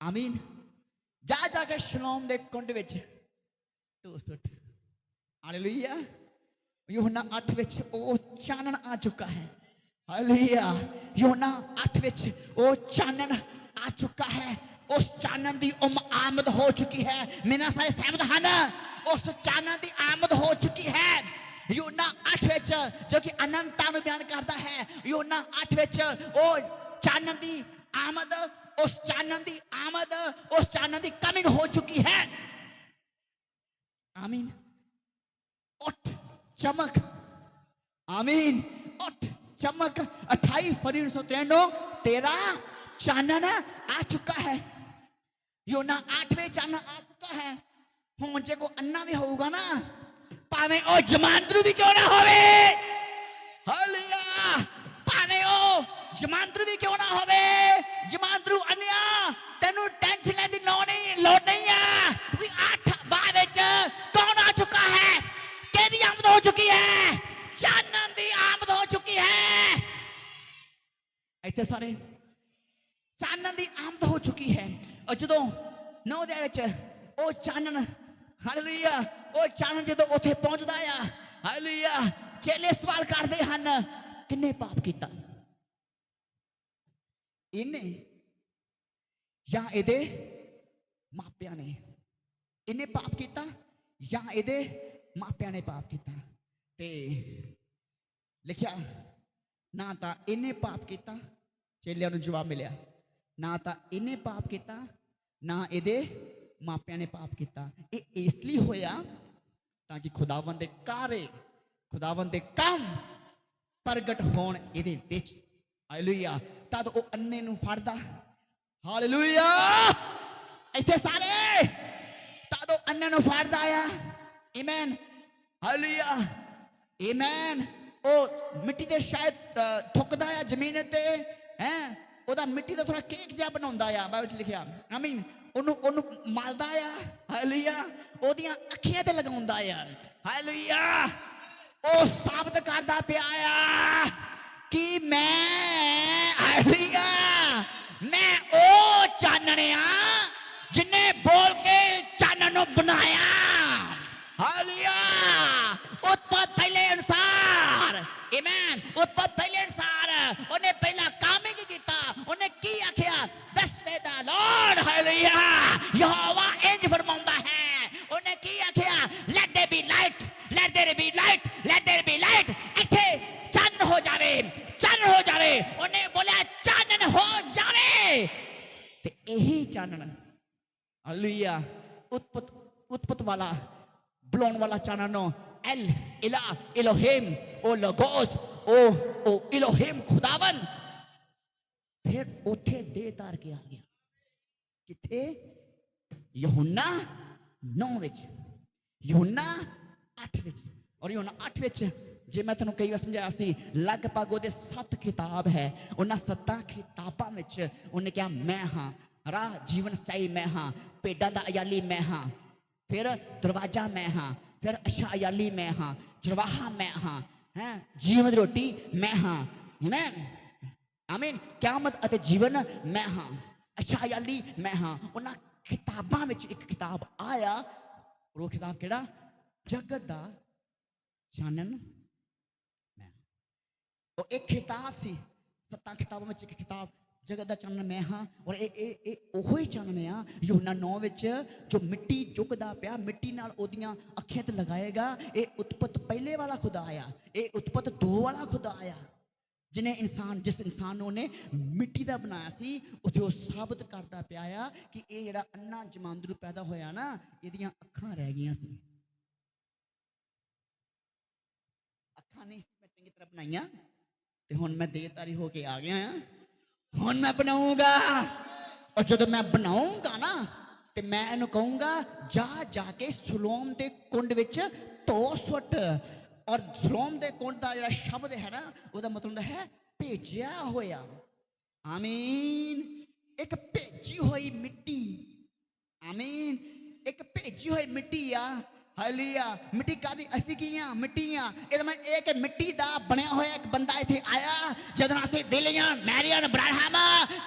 ਆਮੀਨ ਜਾ ਜਾ ਕੇ ਸ਼ਲੋਮ ਦੇ ਕੁੰਡ ਵਿੱਚ ਤੂੰ ਸੁੱਟ ਹਾਲੇਲੂਇਆ ਯੋਹਨਾ 8 ਵਿੱਚ ਉਹ ਚਾਨਣ ਆ ਚੁੱਕਾ ਹੈ। ਹਾਲੇਲੂਇਆ। ਯੋਹਨਾ 8 ਵਿੱਚ ਉਹ ਚਾਨਣ ਆ ਚੁੱਕਾ ਹੈ। ਉਸ ਚਾਨਣ ਦੀ ਉਮ ਆਮਦ ਹੋ ਚੁੱਕੀ ਹੈ। ਮੇਰਾ ਸਾਰੇ ਸਹਿਮਤ ਹਨ? ਉਸ ਚਾਨਣ ਦੀ ਆਮਦ ਹੋ ਚੁੱਕੀ ਹੈ। ਯੋਨਾ 8 ਵਿੱਚ ਜੋ ਕਿ ਅਨੰਤਾਂ ਨੂੰ ਬਿਆਨ ਕਰਦਾ ਹੈ ਯੋਨਾ 8 ਵਿੱਚ ਉਹ ਚਾਨਣ ਦੀ ਆਮਦ, ਉਸ ਚਾਨਣ ਦੀ ਆਮਦ, ਉਸ ਚਾਨਣ ਦੀ ਕਮਿੰਗ ਹੋ ਚੁੱਕੀ ਹੈ। ਆਮੀਨ। ਉੱਠ। ਚਮਕ ਆਮੀਨ ਉੱਠ ਚਮਕ 28 ਫਰਵਰੀ 1993 ਤੇਰਾ ਚਾਨਣ ਆ ਚੁੱਕਾ ਹੈ ਯੋਨਾ 8ਵੇਂ ਚਾਨਣ ਆ ਚੁੱਕਾ ਹੈ ਹੁਣ ਜੇ ਕੋ ਅੰਨਾ ਵੀ ਹੋਊਗਾ ਨਾ ਭਾਵੇਂ ਉਹ ਜਮਾਂਦਰੂ ਵੀ ਕਿਉਂ ਨਾ ਹੋਵੇ ਹਾਲੇਲੂਇਆ ਭਾਵੇਂ ਉਹ ਜਮਾਂਦਰੂ ਵੀ ਕਿਉਂ ਨਾ ਹੋਵੇ ਜਮਾਂਦਰੂ ਇੱਥੇ ਸਾਰੇ। ਚਾਨਣ ਦੀ ਆਮਦ ਹੋ ਚੁੱਕੀ ਹੈ। ਔਰ ਜਦੋਂ ਨੌ ਦੇ ਵਿੱਚ ਉਹ ਚਾਨਣ, ਹਾਲੇਲੂਇਆ, ਉਹ ਚਾਨਣ ਜਦੋਂ ਉੱਥੇ ਪਹੁੰਚਦਾ ਆ, ਹਾਲੇਲੂਇਆ, ਚੇਲੇ ਸਵਾਲ ਕਰਦੇ ਹਨ, ਕਿੰਨੇ ਪਾਪ ਕੀਤਾ? ਇਹਨੇ ਜਾਂ ਇਹਦੇ ਮਾਪਿਆਂ ਨੇ? ਇਹਨੇ ਪਾਪ ਕੀਤਾ ਜਾਂ ਇਹਦੇ ਮਾਪਿਆਂ ਨੇ ਪਾਪ ਕੀਤਾ? ਤੇ ਲਿਖਿਆ, ਨਾ ਤਾਂ ਇਹਨੇ ਪਾਪ ਕੀਤਾ ਚੇਲਿਆਂ ਨੂੰ ਜਵਾਬ ਮਿਲਿਆ। ਨਾ ਤਾਂ ਇਹਨੇ ਪਾਪ ਕੀਤਾ, ਨਾ ਇਹਦੇ ਮਾਪਿਆਂ ਨੇ ਪਾਪ ਕੀਤਾ। ਇਹ ਇਸ ਲਈ ਹੋਇਆ ਤਾਂ ਕਿ ਖੁਦਾਵੰਦ ਦੇ ਕਾਰੇ, ਖੁਦਾਵੰਦ ਦੇ ਕੰਮ ਪ੍ਰਗਟ ਹੋਣ ਇਹਦੇ ਵਿੱਚ। ਹਾਲੇਲੂਇਆ। ਤਦ ਉਹ ਅੰਨੇ ਨੂੰ ਫੜਦਾ। ਹਾਲੇਲੂਇਆ! ਇੱਥੇ ਸਾਰੇ! ਤਦ ਉਹ ਅੰਨੇ ਨੂੰ ਫੜਦਾ ਆ ਆਮੇਨ ਹਾਲੇਲੂਇਆ। ਆਮੇਨ ਉਹ ਮਿੱਟੀ ਦੇ ਸ਼ਾਇਦ ਥੁੱਕਦਾ ਆ ਜ਼ਮੀਨ ਤੇ ਹੈ? ਉਹਦਾ ਮਿੱਟੀ ਦਾ ਥੋੜਾ ਕੇਕ ਜਿਹਾ ਬਣਾਉਂਦਾ ਆ ਬਾਈਬਲ ਵਿੱਚ ਲਿਖਿਆ ਆਮੀਨ ਉਹਨੂੰ ਉਹਨੂੰ ਮਲਦਾ ਆ, ਹਾਲੇਲੂਇਆ, ਉਹਦੀਆਂ ਅੱਖੀਆਂ ਤੇ ਲਗਾਉਂਦਾ ਆ, ਹਾਲੇਲੂਇਆ, ਉਹ ਸਾਬਤ ਕਰਦਾ ਪਿਆ ਆ, ਕਿ ਮੈਂ ਚਾਨਣ ਹਾਲੇਲੂਇਆ ਉਤਪਤ ਉਤਪਤ ਵਾਲਾ ਬੁਲਾਉਣ ਵਾਲਾ ਚਾਨਣ ਐਲ ਇਲਾ ਇਲੋਹਿਮ ਉਹ ਲਗੋਸ ਉਹ ਉਹ ਇਲੋਹਿਮ ਖੁਦਾਵੰ ਫਿਰ ਉੱਥੇ ਦੇ ਤਾਰ ਕੇ ਆ ਗਿਆ ਕਿੱਥੇ ਯਹੋਨਾ 9 ਵਿੱਚ ਯਹੋਨਾ 8 ਵਿੱਚ ਔਰ ਯਹੋਨਾ 8 ਵਿੱਚ ਜੇ ਮੈਂ ਤੁਹਾਨੂੰ ਕਈ ਵਾਰ ਸਮਝਾਇਆ ਸੀ ਲਗਭਗ ਉਹਦੇ 7 ਕਿਤਾਬ ਹੈ ਉਹਨਾਂ ਸੱਤਾਂ ਕਿਤਾਬਾਂ ਵਿੱਚ ਉਹਨੇ ਕਿਹਾ ਮੈਂ ਹਾਂ ਰਾਹ ਜੀਵਨ ਸਚਾਈ ਮੈਂ ਹਾਂ, ਭੇਡਾਂ ਦਾ ਅਯਾਲੀ ਮੈਂ ਹਾਂ, ਫਿਰ ਦਰਵਾਜ਼ਾ ਮੈਂ ਹਾਂ, ਫਿਰ ਅਸ਼ਾ ਅਯਾਲੀ ਮੈਂ ਹਾਂ ਚਰਵਾਹਾ ਮੈਂ ਹਾਂ, ਹੈ, ਜੀਵਨ ਰੋਟੀ ਮੈਂ ਹਾਂ ਆਮੇਨ ਆਮੀਨ ਕਿਆਮਤ ਅਤੇ ਜੀਵਨ ਮੈਂ ਹਾਂ, ਅੱਛਾ ਅਯਾਲੀ ਮੈਂ ਹਾਂ। ਉਹਨਾਂ ਕਿਤਾਬਾਂ ਵਿੱਚ ਇੱਕ ਕਿਤਾਬ ਆਇਆ ਉਹ ਕਿਤਾਬ ਕਿਹੜਾ? ਜਗਤ ਦਾ ਚਾਨਣ ਮੈਂ। ਉਹ ਇੱਕ ਕਿਤਾਬ ਸੀ, ਸੱਤਾਂ ਕਿਤਾਬਾਂ ਵਿੱਚ ਇੱਕ ਕਿਤਾਬ ਜਗਤ ਦਾ ਚਾਨਣ ਮੈਂ ਹਾਂ ਔਰ ਇਹ ਇਹ ਇਹ ਉਹੋ ਹੀ ਚਾਨਣ ਆ ਯੋਹਨਾ 9 ਵਿੱਚ ਜੋ ਮਿੱਟੀ ਚੁੱਕਦਾ ਪਿਆ, ਮਿੱਟੀ ਨਾਲ ਉਹਦੀਆਂ ਅੱਖਾਂ ਤੇ ਲਗਾਏਗਾ, ਇਹ ਉਤਪਤ ਪਹਿਲੇ ਵਾਲਾ ਖੁਦਾ ਆਇਆ। ਇਹ ਉਤਪਤ ਦੋ ਵਾਲਾ ਖੁਦਾ ਆਇਆ। ਜਿਨੇ ਇਨਸਾਨ ਜਿਸ ਇਨਸਾਨ ਨੂੰ ਉਹਨੇ ਮਿੱਟੀ ਦਾ ਬਣਾਇਆ ਸੀ, ਉਥੇ ਉਹ ਸਾਬਤ ਕਰਦਾ ਪਿਆ ਆ ਕਿ ਇਹ ਜਿਹੜਾ ਅੰਨਾ ਜਮਾਂਦਰੂ ਪੈਦਾ ਹੋਇਆ ਨਾ, ਇਹਦੀਆਂ ਅੱਖਾਂ ਰਹਿ ਗਈਆਂ ਸੀ। ਅੱਖਾਂ ਨਹੀਂ ਸੀ, ਮੈਂ ਚੰਗੀ ਤਰ੍ਹਾਂ ਬਣਾਈਆਂ। ਤੇ ਹੁਣ ਮੈਂ ਦੇਹਤਾਰੀ ਹੋ ਕੇ ਆ ਗਿਆ ਆ। ਹੁਣ ਮੈਂ ਬਣਾਉਂਗਾ। ਔਰ ਜਦੋਂ ਮੈਂ ਬਣਾਉਂਗਾ ਨਾ, ਤੇ ਮੈਂ ਇਹਨੂੰ ਕਹੂੰਗਾ, ਜਾ ਜਾ ਕੇ ਸਲੋਮ ਦੇ ਕੁੰਡ ਵਿੱਚ ਧੋ ਸੁੱਟ। ਔਰ ਸਲੋਮ ਦੇ ਕੁੰਡ ਦਾ ਜਿਹੜਾ ਸ਼ਬਦ ਹੈ ਨਾ, ਉਹਦਾ ਮਤਲਬ ਹੈ ਭੇਜਿਆ ਹੋਇਆ। ਆਮੀਨ। ਇੱਕ ਭੇਜੀ ਹੋਈ ਮਿੱਟੀ। ਆਮੀਨ। ਇੱਕ ਭੇਜੀ ਹੋਈ ਮਿੱਟੀ ਆ। ਹਾਲੇਲੂਇਆ, ਮਿੱਟੀ ਕਾਦੀ ਅਸੀਂ ਕੀ ਆ ਮਿੱਟੀ ਆ ਇਹਦਾ ਮੈਂ ਇਹ ਕਿ ਮਿੱਟੀ ਦਾ ਬਣਿਆ ਹੋਇਆ ਇੱਕ ਬੰਦਾ ਇੱਥੇ ਆਇਆ, ਜਦੋਂ ਅਸੀਂ ਵਿਲੀਅਮ ਮੈਰੀਅਨ ਬ੍ਰਾਹਮ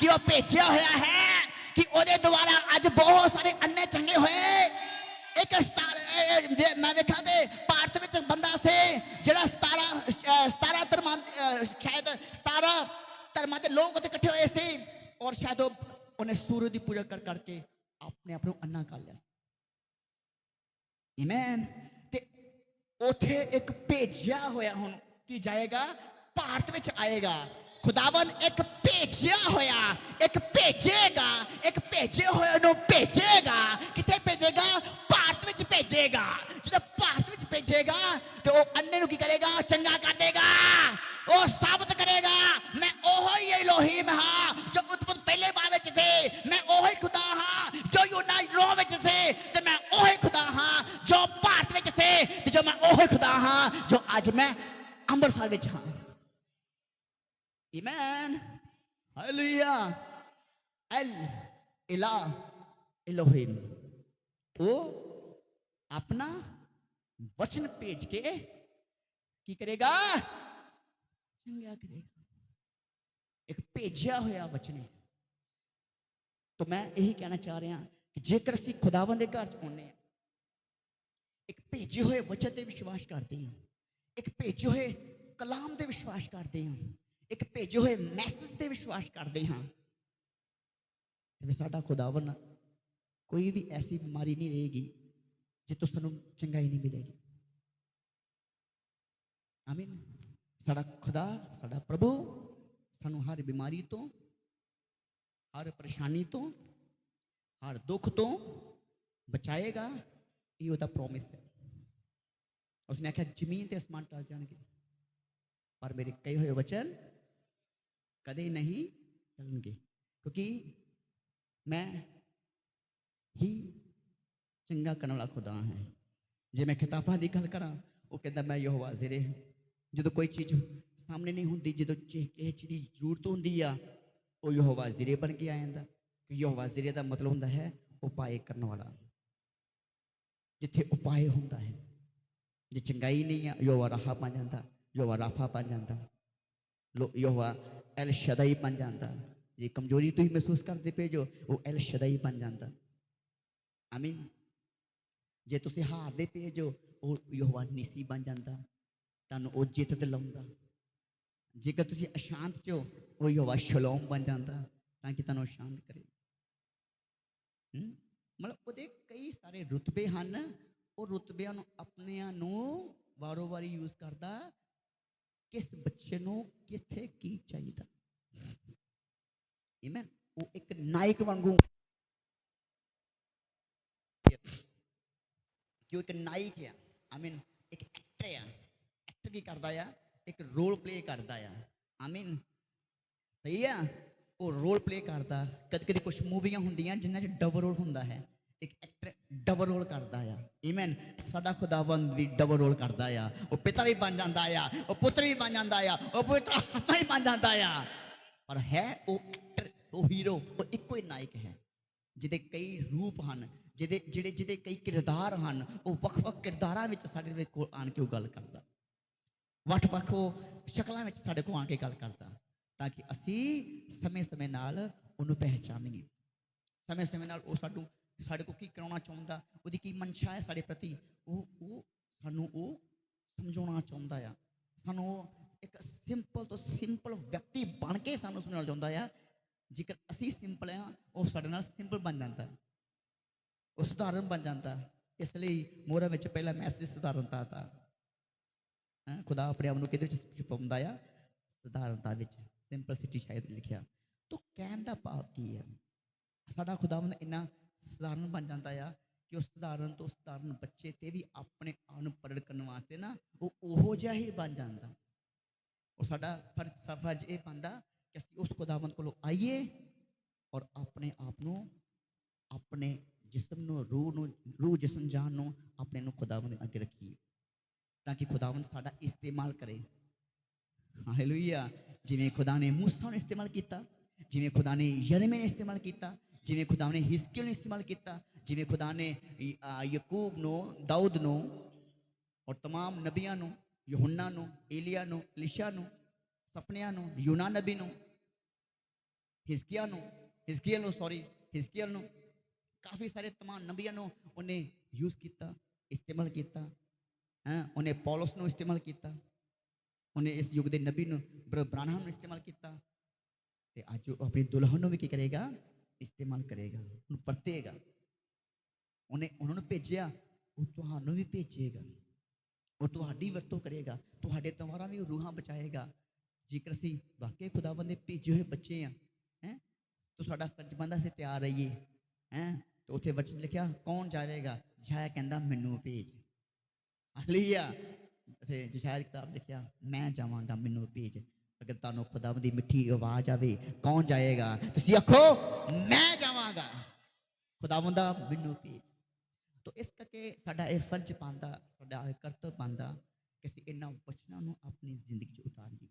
ਕਿ ਉਹ ਭੇਜਿਆ ਹੋਇਆ ਹੈ ਕਿ ਉਹਦੇ ਦੁਆਰਾ ਅੱਜ ਬਹੁਤ ਸਾਰੇ ਅੰਨੇ ਚੰਗੇ ਹੋਏ। ਇੱਕ ਮੈਂ ਵੇਖਿਆ ਤੇ ਭਾਰਤ ਵਿੱਚ ਬੰਦਾ ਸੀ, ਜਿਹੜਾ 17 ਅਹ 17 ਧਰਮਾਂ ਸ਼ਾਇਦ 17 ਧਰਮਾਂ ਦੇ ਲੋਕ ਉੱਥੇ ਇਕੱਠੇ ਹੋਏ ਸੀ, ਔਰ ਸ਼ਾਇਦ ਉਹਨੇ ਸੂਰਜ ਦੀ ਪੂਜਾ ਕਰ ਕਰਕੇ ਆਪਣੇ ਆਪ ਨੂੰ ਅੰਨਾ ਕਰ ਲਿਆ ਆਮੇਨ ਤੇ ਉਥੇ ਇੱਕ ਭੇਜਿਆ ਹੋਇਆ ਹੁਣ ਕੀ ਜਾਏਗਾ? ਭਾਰਤ ਵਿੱਚ ਆਏਗਾ। ਖੁਦਾਵੰ ਇੱਕ ਭੇਜਿਆ ਹੋਇਆ, ਇੱਕ ਭੇਜੇਗਾ, ਇੱਕ ਭੇਜੇ ਹੋਏ ਨੂੰ ਭੇਜੇਗਾ। ਕਿੱਥੇ ਭੇਜੇਗਾ? ਭਾਰਤ ਵਿੱਚ ਭੇਜੇਗਾ। ਜਦੋਂ ਭਾਰਤ ਵਿੱਚ ਭੇਜੇਗਾ, ਤੇ ਉਹ ਅੰਨੇ ਨੂੰ ਕੀ ਕਰੇਗਾ? ਚੰਗਾ ਕਰ ਦੇਗਾ। ਉਹ ਸਾਬਤ ਕਰੇਗਾ। ਮੈਂ ਉਹੋ ਹੀ ਇਲੋਹੀਮ ਹਾਂ, ਜੋ ਉਤਪਤ ਪਹਿਲੇ ਬਾਰ ਵਿੱਚ ਸੀ। ਮੈਂ ਉਹੋ ਹੀ ਖੁਦਾ ਹਾਂ, ਜੋ ਯੂਨਾ ਰੋ ਵਿੱਚ ਸੀ। ਤੇ ਮੈਂ ਉਹੋ ਹੀ ਖੁਦਾ ਹਾਂ ਜੋ ਭਾਰਤ ਵਿੱਚ ਸੀ ਤੇ ਜੋ ਮੈਂ ਉਹੋ ਹੀ ਖੁਦਾ ਹਾਂ ਜੋ ਅੱਜ ਮੈਂ ਅੰਮ੍ਰਿਤਸਰ ਵਿੱਚ ਹਾਂ Amen. Hallelujah. El Ilah Elohim. ਉਹ ਆਪਣਾ ਵਚਨ ਭੇਜ ਕੇ ਕੀ ਕਰੇਗਾ ਚੰਗਾ ਕਰੇਗਾ ਇੱਕ ਭੇਜਿਆ ਹੋਇਆ ਵਚਨ ਹੈ ਤਾਂ ਮੈਂ ਇਹੀ ਕਹਿਣਾ ਚਾਹ ਰਿਹਾ ਕਿ ਜੇਕਰ ਅਸੀਂ ਖੁਦਾਵੰਦ ਦੇ ਘਰ ਚ ਆਉਂਦੇ ਹਾਂ ਇੱਕ ਭੇਜੇ ਹੋਏ ਵਚਨ ਤੇ ਵਿਸ਼ਵਾਸ ਕਰਦੇ ਹਾਂ। ਇੱਕ ਭੇਜੇ ਹੋਏ ਕਲਾਮ ਤੇ ਵਿਸ਼ਵਾਸ ਕਰਦੇ ਹਾਂ। ਇੱਕ ਭੇਜੇ ਹੋਏ ਮੈਸੇਜ ਤੇ ਵਿਸ਼ਵਾਸ ਕਰਦੇ ਹਾਂ। ਤੇ ਸਾਡਾ ਖੁਦਾਵੰ ਕੋਈ ਵੀ ਐਸੀ ਬਿਮਾਰੀ ਨਹੀਂ ਰਹੇਗੀ ਜਿੱਥੋਂ ਸਾਨੂੰ ਚੰਗਾਈ ਨਹੀਂ ਮਿਲੇਗੀ। ਆਮੀਨ ਸਾਡਾ ਖੁਦਾ, ਸਾਡਾ ਪ੍ਰਭੂ ਸਾਨੂੰ ਹਰ ਬਿਮਾਰੀ ਤੋਂ, ਹਰ ਪਰੇਸ਼ਾਨੀ ਤੋਂ, ਹਰ ਦੁੱਖ ਤੋਂ ਬਚਾਏਗਾ। ਇਹ ਉਹਦਾ ਪ੍ਰੋਮਿਸ ਹੈ। ਉਸਨੇ ਆਖਿਆ, ਜ਼ਮੀਨ ਤੇ ਅਸਮਾਨ ਟਲ ਜਾਣਗੇ। ਪਰ ਮੇਰੇ ਕਹੇ ਹੋਏ ਵਚਨ ਕਦੇ ਨਹੀਂ ਟਲਣਗੇ। ਕਿਉਂਕਿ ਮੈਂ ਹੀ ਚੰਗਾ ਕਰਨ ਵਾਲਾ ਖੁਦਾ ਹੈ। ਜੇ ਮੈਂ ਕਿਤਾਬਾਂ ਦੀ ਗੱਲ ਕਰਾਂ, ਉਹ ਕਹਿੰਦਾ, ਮੈਂ ਯਹੋਵਾ ਜ਼ਿਰੇ ਹਾਂ। ਜਦੋਂ ਕੋਈ ਚੀਜ਼ ਸਾਹਮਣੇ ਨਹੀਂ ਹੁੰਦੀ, ਜਦੋਂ ਚੇ- ਕਿਸੇ ਚੀਜ਼ ਦੀ ਜ਼ਰੂਰਤ ਹੁੰਦੀ ਆ, ਉਹ ਯਹੋਵਾ ਜ਼ਿਰੇ ਬਣ ਕੇ ਆ ਜਾਂਦਾ। ਕਿ ਯਹੋਵਾ ਜ਼ਿਰੇ ਦਾ ਮਤਲਬ ਹੁੰਦਾ ਹੈ ਉਪਾਏ ਕਰਨ ਵਾਲਾ। ਜਿੱਥੇ ਉਪਾਏ ਹੁੰਦਾ ਹੈ ਜੇ ਚੰਗਾਈ ਨਹੀਂ ਆ ਯਹੋਵਾ ਰਾਹਾ ਬਣ ਜਾਂਦਾ ਯਹੋਵਾ ਰਾਫਾ ਬਣ ਜਾਂਦਾ ਲੋ ਯਹੋਵਾ ਐਲ ਸ਼ਦਾਈ ਬਣ ਜਾਂਦਾ ਜੇ ਕਮਜ਼ੋਰੀ ਤੁਸੀਂ ਮਹਿਸੂਸ ਕਰਦੇ ਪਏ ਜੋ ਉਹ ਐਲ ਸ਼ਦਾਈ ਬਣ ਜਾਂਦਾ ਆਮੀਨ ਜੇ ਤੁਸੀਂ ਹਾਰਦੇ ਪਏ ਜੋ ਉਹ ਯਹੋਵਾ ਨੀਸੀ ਬਣ ਜਾਂਦਾ ਤੁਹਾਨੂੰ ਉਹ ਜਿੱਤ ਦਿਲਾਉਂਦਾ ਜੇਕਰ ਤੁਸੀਂ ਅਸ਼ਾਂਤ ਚ ਹੋ ਉਹ ਯਹੋਵਾ ਸ਼ਲੋਮ ਬਣ ਜਾਂਦਾ ਤਾਂ ਕਿ ਤੁਹਾਨੂੰ ਸ਼ਾਂਤ ਕਰੇ ਹਮ? ਮਤਲਬ ਉਹਦੇ ਕਈ ਸਾਰੇ ਰੁਤਬੇ ਹਨ, ਉਹ ਰੁਤਬਿਆਂ ਨੂੰ ਆਪਣਿਆਂ ਨੂੰ ਵਾਰੋ ਵਾਰੀ ਯੂਜ਼ ਕਰਦਾ, ਕਿਸ ਬੱਚੇ ਨੂੰ ਕਿੱਥੇ ਕੀ ਚਾਹੀਦਾ। ਆਮੇਨ ਉਹ ਇੱਕ ਨਾਇਕ ਵਾਂਗੂ ਕਿ ਉਹ ਇੱਕ ਨਾਇਕ ਹੈ ਆਮੀਨ ਇੱਕ ਐਕਟਰ ਹੈ ਕੀ ਕਰਦਾ ਆ? ਇੱਕ ਰੋਲ ਪਲੇ ਕਰਦਾ ਆ। ਆਮੀਨ ਸਹੀ ਆ? ਉਹ ਰੋਲ ਪਲੇ ਕਰਦਾ। ਕਦੇ ਕਦੇ ਕੁਝ ਮੂਵੀਆਂ ਹੁੰਦੀਆਂ ਜਿਨ੍ਹਾਂ 'ਚ ਡਬਲ ਰੋਲ ਹੁੰਦਾ ਹੈ। ਇੱਕ ਐਕਟਰ ਡਬਲ ਰੋਲ ਕਰਦਾ ਆ। ਆਮੀਨ ਸਾਡਾ ਖੁਦਾਵੰਦ ਵੀ ਡਬਲ ਰੋਲ ਕਰਦਾ ਆ। ਉਹ ਪਿਤਾ ਵੀ ਬਣ ਜਾਂਦਾ ਆ। ਉਹ ਪੁੱਤਰ ਵੀ ਬਣ ਜਾਂਦਾ ਆ। ਉਹ ਪੁੱਤਰ ਆਤਮਾ ਵੀ ਬਣ ਜਾਂਦਾ ਆ। ਪਰ ਹੈ ਉਹ ਐਕਟਰ ਉਹ ਹੀਰੋ ਉਹ ਇੱਕੋ ਹੀ ਨਾਇਕ ਹੈ। ਜਿਹਦੇ ਕਈ ਰੂਪ ਹਨ, ਜਿਹਦੇ, ਜਿਹੜੇ, ਜਿਹਦੇ ਕਈ ਕਿਰਦਾਰ ਹਨ, ਉਹ ਵੱਖ-ਵੱਖ ਕਿਰਦਾਰਾਂ ਵਿੱਚ ਸਾਡੇ ਕੋਲ ਆਣ ਕੇ ਉਹ ਗੱਲ ਕਰਦਾ। ਵੱਖ-ਵੱਖ ਉਹ ਸ਼ਕਲਾਂ ਵਿੱਚ ਸਾਡੇ ਕੋਲ ਆ ਕੇ ਗੱਲ ਕਰਦਾ। ਤਾਂ ਕਿ ਅਸੀਂ ਸਮੇਂ-ਸਮੇਂ ਨਾਲ ਉਹਨੂੰ ਪਹਿਚਾਨੀਏ। ਸਮੇਂ-ਸਮੇਂ ਨਾਲ ਉਹ ਸਾਨੂੰ ਸਾਡੇ ਕੋਲ ਕੀ ਕਰਾਉਣਾ ਚਾਹੁੰਦਾ, ਉਹਦੀ ਕੀ ਮਨਸ਼ਾ ਹੈ ਸਾਡੇ ਪ੍ਰਤੀ, ਉਹ ਉਹ ਸਾਨੂੰ ਉਹ ਸਮਝਾਉਣਾ ਚਾਹੁੰਦਾ ਆ। ਸਾਨੂੰ ਉਹ ਇੱਕ ਸਿੰਪਲ ਤੋਂ ਸਿੰਪਲ ਵਿਅਕਤੀ ਬਣ ਕੇ ਸਾਨੂੰ ਸਮਝਾਉਣਾ ਚਾਹੁੰਦਾ ਆ। ਜੇਕਰ ਅਸੀਂ ਸਿੰਪਲ ਆ, ਉਹ ਸਾਡੇ ਨਾਲ ਸਿੰਪਲ ਬਣ ਜਾਂਦਾ। ਉਹ ਸਧਾਰਨ ਬਣ ਜਾਂਦਾ। ਇਸ ਲਈ ਮੋਰਾ ਵਿੱਚ ਪਹਿਲਾ ਮੈਸੇਜ ਸਧਾਰਨਤਾ ਦਾ। ਖੁਦਾ ਆਪਣੇ ਆਪ ਨੂੰ ਕਿਹਦੇ ਵਿੱਚ ਛੁਪਾਉਂਦਾ ਆ? ਸਧਾਰਨਤਾ ਵਿੱਚ। ਸਿੰਪਲਸਿਟੀ ਸ਼ਾਇਦ ਲਿਖਿਆ। ਤੋ ਕਹਿਣ ਦਾ ਭਾਵ ਕੀ ਹੈ? ਸਾਡਾ ਖੁਦਾਵੰਦ ਇੰਨਾ ਸਧਾਰਨ ਬਣ ਜਾਂਦਾ ਆ ਕਿ ਉਸ ਸਧਾਰਨ ਤੋਂ ਸਧਾਰਨ ਬੱਚੇ ਤੇ ਵੀ ਆਪਣੇ ਆਪ ਨੂੰ ਪ੍ਰਗਟ ਕਰਨ ਵਾਸਤੇ ਨਾ ਉਹ ਉਹੋ ਜਿਹਾ ਹੀ ਬਣ ਜਾਂਦਾ। ਉਹ ਸਾਡਾ ਫਰਜ਼ ਫਰਜ਼ ਇਹ ਬਣਦਾ ਕਿ ਅਸੀਂ ਉਸ ਖੁਦਾਵੰਦ ਕੋਲੋਂ ਆਈਏ ਔਰ ਆਪਣੇ ਆਪ ਨੂੰ, ਆਪਣੇ ਜਿਸਮ ਨੂੰ, ਰੂਹ ਨੂੰ, ਰੂਹ, ਜਿਸਮ, ਜਾਨ ਨੂੰ ਆਪਣੇ ਨੂੰ ਖੁਦਾਵੰਦ ਦੇ ਅੱਗੇ ਰੱਖੀਏ। ਤਾਂ ਕਿ ਖੁਦਾਵੰਦ ਸਾਡਾ ਇਸਤੇਮਾਲ ਕਰੇ। ਹਾਲੇਲੂਇਆ। ਜਿਵੇਂ ਖੁਦਾ ਨੇ ਮੂਸਾ ਨੂੰ ਇਸਤੇਮਾਲ ਕੀਤਾ ਜਿਵੇਂ ਖੁਦਾ ਨੇ ਯਰਮੀਆ ਨੂੰ ਇਸਤੇਮਾਲ ਕੀਤਾ ਜਿਵੇਂ ਖੁਦਾ ਨੇ ਹਿਸਕੀਲ ਨੂੰ ਇਸਤੇਮਾਲ ਕੀਤਾ ਜਿਵੇਂ ਖੁਦਾ ਨੇ ਈ- ਆ, ਯਕੂਬ ਨੂੰ ਦਾਊਦ ਨੂੰ ਔਰ तमाम ਨਬੀਆਂ ਨੂੰ ਯਹੋਨਾ ਨੂੰ ਏਲੀਆ ਨੂੰ ਲਿਸ਼ਾ ਨੂੰ ਸਪਨਿਆਂ ਨੂੰ ਯੂਨਾ ਨਬੀ ਨੂੰ ਹਿਸਕੀਆ ਨੂੰ ਹਿਸਕੀਲ ਨੂੰ ਸੌਰੀ ਹਿਸਕੀਲ ਨੂੰ ਕਾਫੀ ਸਾਰੇ तमाम ਨਬੀਆਂ ਨੂੰ ਉਹਨੇ ਯੂਜ਼ ਕੀਤਾ ਇਸਤੇਮਾਲ ਕੀਤਾ ਹੈ ਉਹਨੇ ਪੌਲਸ ਨੂੰ ਇਸਤੇਮਾਲ ਕੀਤਾ ਉਹਨੇ ਇਸ ਯੁੱਗ ਦੇ ਨਬੀ ਨੂੰ ਬ੍ਰਾਹਮ ਨੂੰ ਇਸਤੇਮਾਲ ਕੀਤਾ ਤੇ ਅੱਜ ਉਹ ਆਪਣੀ ਦੁਲਹਨ ਨੂੰ ਵੀ ਕੀ ਕਰੇਗਾ ਇਸਤੇਮਾਲ ਕਰੇਗਾ ਉਹਨੂੰ ਵਰਤੇਗਾ ਉਹਨੇ ਉਹਨਾਂ ਨੂੰ ਭੇਜਿਆ ਉਹ ਤੁਹਾਨੂੰ ਵੀ ਭੇਜੇਗਾ ਉਹ ਤੁਹਾਡੀ ਵਰਤੋਂ ਕਰੇਗਾ ਤੁਹਾਡੇ ਦੁਆਰਾ ਵੀ ਰੂਹਾਂ ਬਚਾਏਗਾ ਜੇਕਰ ਅਸੀਂ ਵਾਕਈ ਖੁਦਾਵੰਦ ਦੇ ਭੇਜੇ ਹੋਏ ਬੱਚੇ ਆ ਹੈ ਤਾਂ ਸਾਡਾ ਫਰਜ਼ ਬਣਦਾ ਅਸੀਂ ਤਿਆਰ ਰਹੀਏ ਹੈ ਤੇ ਉੱਥੇ ਵਚਨ ਲਿਖਿਆ ਕੌਣ ਜਾਵੇਗਾ ਜਾਇਆ ਕਹਿੰਦਾ ਮੈਨੂੰ ਭੇਜ ਹਾਲੇਲੂਇਆ ਤੇ ਜਸ਼ਾਇਆ ਕਿਤਾਬ ਲਿਖਿਆ, ਮੈਂ ਜਾਵਾਂਗਾ ਮੈਨੂੰ ਭੇਜ, ਅਗਰ ਤੁਹਾਨੂੰ ਖੁਦਾਵੰਦ ਦੀ ਮਿੱਠੀ ਆਵਾਜ਼ ਆਵੇ, ਕੌਣ ਜਾਏਗਾ? ਤੁਸੀਂ ਆਖੋ, ਮੈਂ ਜਾਵਾਂਗਾ। ਖੁਦਾਵੰਦ ਦਾ ਮੈਨੂੰ ਭੇਜ। ਤੋ ਇਸ ਕਰਕੇ ਸਾਡਾ ਇਹ ਫਰਜ਼ ਬਣਦਾ, ਸਾਡਾ ਇਹ ਕਰਤਵ ਬਣਦਾ ਕਿ ਅਸੀਂ ਇਹਨਾਂ ਵਚਨਾਂ ਨੂੰ ਆਪਣੀ ਜ਼ਿੰਦਗੀ 'ਚ ਉਤਾਰੀਏ।